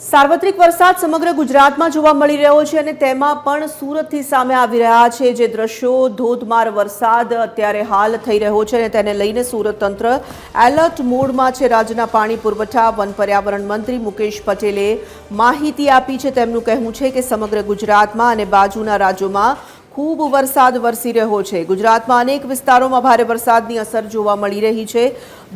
સાર્વત્રિક વરસાદ સમગ્ર ગુજરાતમાં જોવા મળી રહ્યો છે અને તેમાં પણ સુરતથી સામે આવી રહ્યા છે જે દ્રશ્યો. ધોધમાર વરસાદ અત્યારે હાલ થઈ રહ્યો છે અને તેને લઈને સુરત તંત્ર એલર્ટ મોડમાં છે. રાજ્યના પાણી પુરવઠા, વન પર્યાવરણ મંત્રી મુકેશ પટેલે માહિતી આપી છે. તેમનું કહેવું છે કે સમગ્ર ગુજરાતમાં અને બાજુના રાજ્યોમાં ખૂબ વરસાદ વરસી રહ્યો છે. ગુજરાતમાં અનેક વિસ્તારોમાં ભારે વરસાદની અસર જોવા મળી રહી છે.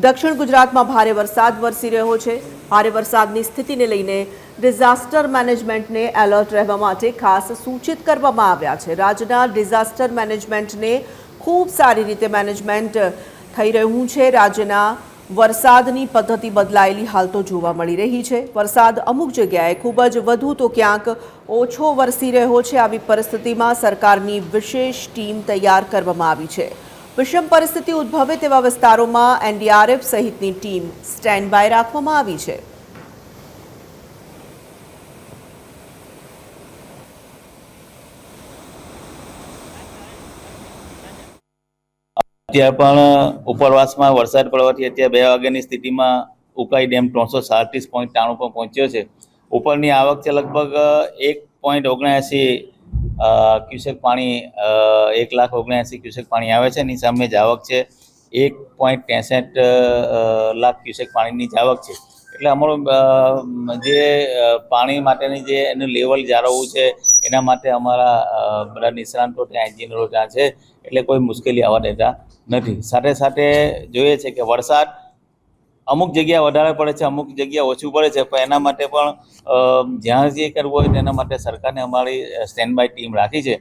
દક્ષિણ ગુજરાતમાં ભારે વરસાદ વરસી રહ્યો છે. ભારે વરસાદની સ્થિતિને લઈને ડિઝાસ્ટર મેનેજમેન્ટને એલર્ટ રહેવા માટે ખાસ સૂચિત કરવામાં આવ્યા છે. રાજ્યના ડિઝાસ્ટર મેનેજમેન્ટને ખૂબ સારી રીતે મેનેજમેન્ટ થઈ રહ્યું છે. રાજ્યના વરસાદની પદ્ધતિ બદલાયેલી હાલ તો જોવા મળી રહી છે. વરસાદ અમુક જગ્યાએ ખૂબ જ વધુ તો ક્યાંક ઓછો વરસી રહ્યો છે. આવી પરિસ્થિતિમાં સરકારની વિશેષ ટીમ તૈયાર કરવામાં આવી છે. વિષમ પરિસ્થિતિ ઉદ્ભવે તેવા વિસ્તારોમાં એનડીઆરએફ સહિતની ટીમ સ્ટેન્ડ બાય રાખવામાં આવી છે. અત્યારે પણ ઉપરવાસમાં વરસાદ પડવાથી અત્યારે બે વાગ્યાની સ્થિતિમાં ઉકાઈ ડેમ ત્રણસો સાડત્રીસ પોઈન્ટ ત્રાણું પર પહોંચ્યો છે. ઉપરની આવક છે લગભગ એક પોઈન્ટ ઓગણએંસી ક્યુસેક પાણી એક લાખ ઓગણએંસી ક્યુસેક પાણી આવે છે. એની સામે જ આવક છે એક પોઈન્ટ ત્રેસઠ લાખ ક્યુસેક પાણીની જ આવક છે. એટલે અમારું જે પાણી માટેની જે એનું લેવલ જાળવવું છે, એના માટે અમારા બધા નિષ્ણાંતો ત્યાં એન્જિનિયરો ત્યાં છે, એટલે કોઈ મુશ્કેલી આવવા દેતા નથી. સાથે સાથે જોઈએ છે કે વરસાદ અમુક જગ્યા વધારે પડે છે, અમુક જગ્યા ઓછું પડે છે, પણ એના માટે પણ જ્યાં જે કરવું હોય તેના માટે સરકારને અમારી સ્ટેન્ડ બાય ટીમ રાખી છે.